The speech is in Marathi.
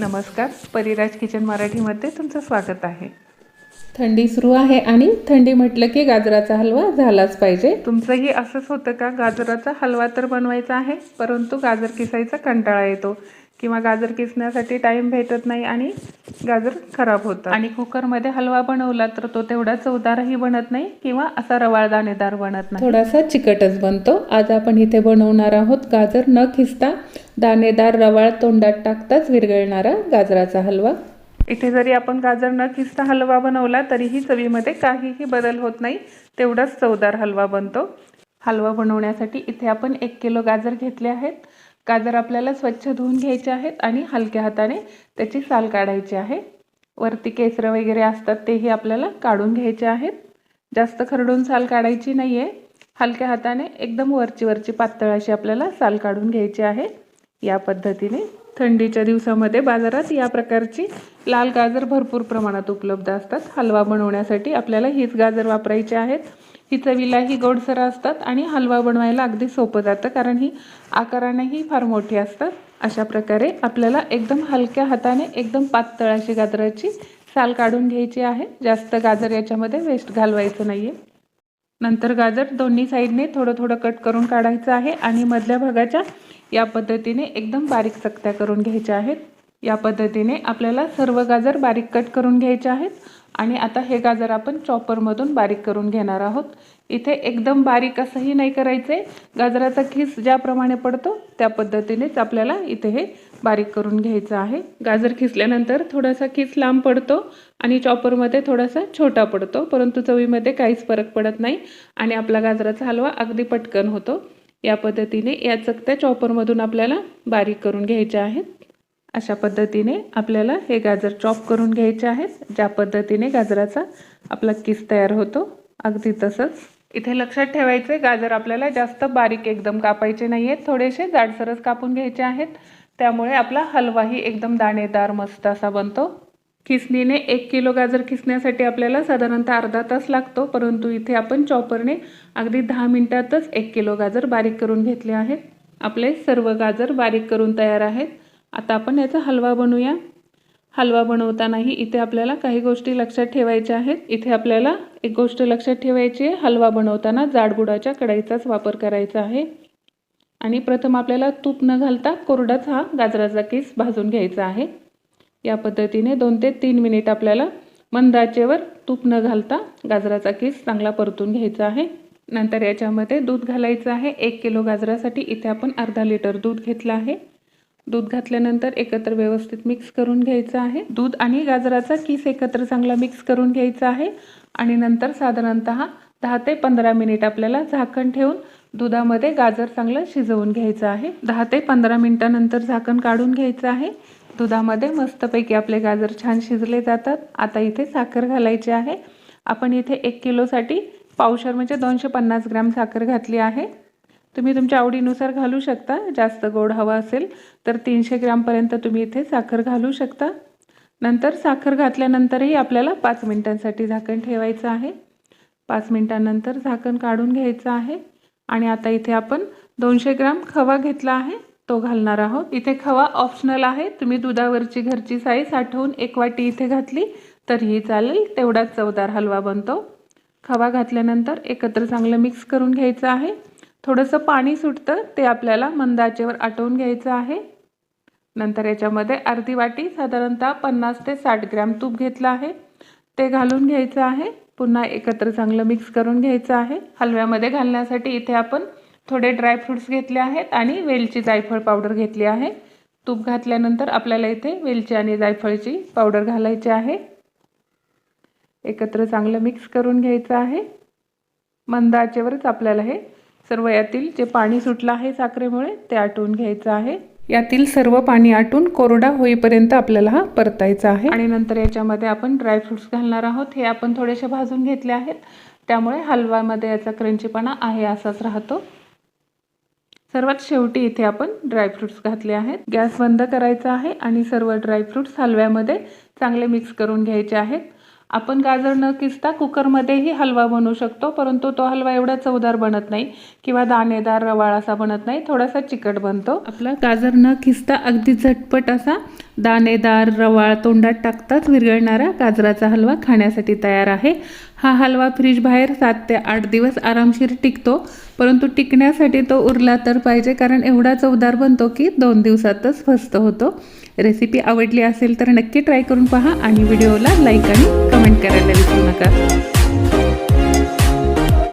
नमस्कार. परिराज किचन मराठीमध्ये तुमचं स्वागत आहे. थंडी सुरू आहे आणि थंडी म्हटलं की गाजराचा हलवा झालाच पाहिजे. तुमचंही असंच होतं का? गाजराचा हलवा तर बनवायचा आहे परंतु गाजर किसायचा कंटाळा येतो. किंवा गाजर किसण्यासाठी टाईम भेटत नाही आणि गाजर खराब होतं आणि कुकरमध्ये हलवा बनवला तर तो तेवढा चवदारही बनत नाही किंवा असा रवाळ दाणेदार बनत नाही. थोडासा चिकटच बनतो. आज आपण इथे बनवणार आहोत गाजर. न खिसता दाणेदार रवाळ तोंडात टाकताच विरघळणारा गाजराचा हलवा. इथे जरी आपण गाजर न किसता हलवा बनवला तरीही चवीमध्ये काहीही बदल होत नाही. तेवढाच चवदार हलवा बनतो. हलवा बनवण्यासाठी इथे आपण एक किलो गाजर घेतले आहेत. गाजर आपल्याला स्वच्छ धुवून घ्यायचे आहेत आणि हलक्या हाताने त्याची साल काढायची आहे. वरती केसरं वगैरे असतात तेही आपल्याला काढून घ्यायचे आहेत. जास्त खरडून साल काढायची नाही आहे हलक्या हाताने एकदम वरची वरची पातळ अशी आपल्याला साल काढून घ्यायची आहे. या पद्धतीने थंडीच्या दिवसामध्ये बाजारात या प्रकारची लाल गाजर भरपूर प्रमाणात उपलब्ध असतात. हलवा बनवण्यासाठी आपल्याला हीच गाजर वापरायची आहेत. ही चवीलाही गोडसर असतात आणि हलवा बनवायला अगदी सोपं जातं कारण ही आकारानेही फार मोठी असतात. अशा प्रकारे आपल्याला एकदम हलक्या हाताने एकदम पातळ अशी गाजराची साल काढून घ्यायची आहे. जास्त गाजर याच्यामध्ये वेस्ट घालवायचं नाही आहे नंतर गाजर दोन्ही साईडने थोडं थोडं कट करून काढायचं आहे आणि मधल्या भागाच्या या पद्धतीने एकदम बारीक चकत्या करून घ्यायच्या आहेत. या पद्धतीने आपल्याला सर्व गाजर बारीक कट करून घ्यायचे आहेत. आणि आता हे गाजर आपण चॉपरमधून बारीक करून घेणार आहोत. इथे एकदम बारीक असंही नाही करायचं. आहे गाजराचा खीस ज्याप्रमाणे पडतो त्या पद्धतीनेच आपल्याला इथे हे बारीक करून घ्यायचं आहे. गाजर खिसल्यानंतर थोडासा खीस लांब पडतो आणि चॉपरमध्ये थोडासा छोटा पडतो. परंतु चवीमध्ये काहीच फरक पडत नाही आणि आपला गाजराचा हलवा अगदी पटकन होतो. या पद्धतीने या चकत्या चॉपरमधून आपल्याला बारीक करून घ्यायच्या आहेत. अशा पद्धतीने आपल्याला हे गाजर चॉप करून घ्यायचे आहेत. ज्या पद्धतीने गाजराचा आपला किस तयार होतो अगदी तसंच. इथे लक्षात ठेवायचे गाजर आपल्याला जास्त बारीक एकदम कापायचे नाही आहेत थोडेसे जाडसरच कापून घ्यायचे आहेत. त्यामुळे आपला हलवाही एकदम दाणेदार मस्त असा बनतो. खिसणीने एक किलो गाजर खिसण्यासाठी आपल्याला साधारणतः अर्धा तास लागतो. परंतु इथे आपण चॉपरने अगदी दहा मिनिटातच एक किलो गाजर बारीक करून घेतले आहेत. आपले सर्व गाजर बारीक करून तयार आहेत. आता आपण याचा हलवा बनवूया. हलवा बनवतानाही इथे आपल्याला काही गोष्टी लक्षात ठेवायच्या आहेत. इथे आपल्याला एक गोष्ट लक्षात ठेवायची आहे. हलवा बनवताना जाडबुडाच्या कढाईचाच वापर करायचा आहे. आणि प्रथम आपल्याला तूप न घालता कोरडाच हा गाजराचा केस भाजून घ्यायचा आहे. या पद्धतीने दोन ते तीन मिनिट आपल्याला मंदाचेवर तूप न घालता गाजराचा केस चांगला परतून घ्यायचा आहे. नंतर याच्यामध्ये दूध घालायचं आहे. एक किलो गाजरासाठी इथे आपण अर्धा लिटर दूध घेतलं आहे. दूध घातल्यानंतर एकत्र व्यवस्थित मिक्स करून घ्यायचं आहे. दूध आणि गाजराचा किस एकत्र चांगला मिक्स करून घ्यायचा आहे. आणि नंतर साधारणत दहा ते पंधरा मिनिट आपल्याला झाकण ठेवून दुधामध्ये गाजर चांगलं शिजवून घ्यायचं आहे. दहा ते पंधरा मिनिटानंतर झाकण काढून घ्यायचं आहे. दुधामध्ये मस्तपैकी आपले गाजर छान शिजले जातात. आता इथे साखर घालायची आहे. आपण इथे एक किलोसाठी पावशर म्हणजे दोनशे पन्नास ग्रॅम साखर घातली आहे. तुम्ही तुमच्या आवडीनुसार घालू शकता. जास्त गोड हवा असेल तर तीनशे ग्रामपर्यंत तुम्ही इथे साखर घालू शकता. नंतर साखर घातल्यानंतरही आपल्याला पाच मिनिटांसाठी झाकण ठेवायचं आहे. पाच मिनिटांनंतर झाकण काढून घ्यायचं आहे. आणि आता इथे आपण दोनशे ग्राम खवा घेतला आहे. तो घालणार आहोत. इथे खवा ऑप्शनल आहे. तुम्ही दुधावरची घरची साई साठवून एक वाटी इथे घातली तरीही चालेल. तेवढाच चवदार हलवा बनतो. खवा घातल्यानंतर एकत्र चांगलं मिक्स करून घ्यायचं आहे. थोडंसं पाणी सुटतं ते आपल्याला मंद आचेवर आटवून घ्यायचं आहे. नंतर याच्यामध्ये अर्धी वाटी साधारणतः पन्नास ते साठ ग्रॅम तूप घेतलं आहे. ते घालून घ्यायचं आहे. पुन्हा एकत्र चांगलं मिक्स करून घ्यायचं आहे. हलव्यामध्ये घालण्यासाठी इथे आपण थोडे ड्रायफ्रूट्स घेतले आहेत आणि वेलची जायफळ पावडर घेतली आहे. तूप घातल्यानंतर आपल्याला इथे वेलची आणि जायफळची पावडर घालायची आहे. एकत्र चांगलं मिक्स करून घ्यायचं आहे. मंद आचेवरच आपल्याला हे सर्व यातील जे पाणी सुटलं आहे साखरेमुळे ते आटवून घ्यायचं आहे. यातील सर्व पाणी आटून कोरडा होईपर्यंत आपल्याला हा परतायचा आहे. आणि नंतर याच्यामध्ये आपण ड्रायफ्रुट्स घालणार आहोत. हे आपण थोडेसे भाजून घेतले आहेत. त्यामुळे हलवामध्ये याचा क्रंचीपणा आहे असाच राहतो. सर्वात शेवटी इथे आपण ड्रायफ्रुट्स घातले आहेत. गॅस बंद करायचा आहे आणि सर्व ड्रायफ्रुट्स हलव्यामध्ये चांगले मिक्स करून घ्यायचे आहेत. आपण गाजर न किसता कुकरमध्येही हलवा बनवू शकतो परंतु तो हलवा एवढा चवदार बनत नाही किंवा दाणेदार रवाळ असा बनत नाही थोडासा चिकट बनतो. आपला गाजर न किसता अगदी झटपट असा दाणेदार रवाळ तोंडात टाकताच विरघळणारा गाजराचा हलवा खाण्यासाठी तयार आहे. हा हलवा फ्रीज बाहेर सात ते आठ दिवस आरामशीर टिकतो परंतु टिकण्यासाठी तो उरला तर पाहिजे कारण एवढा चवदार बनतो की दोन दिवसातच फस्त होतो. रेसिपी आवडली असेल तर नक्की ट्राय करून पहा आणि व्हिडिओला लाईक आणि कमेंट करायला विसरू नका.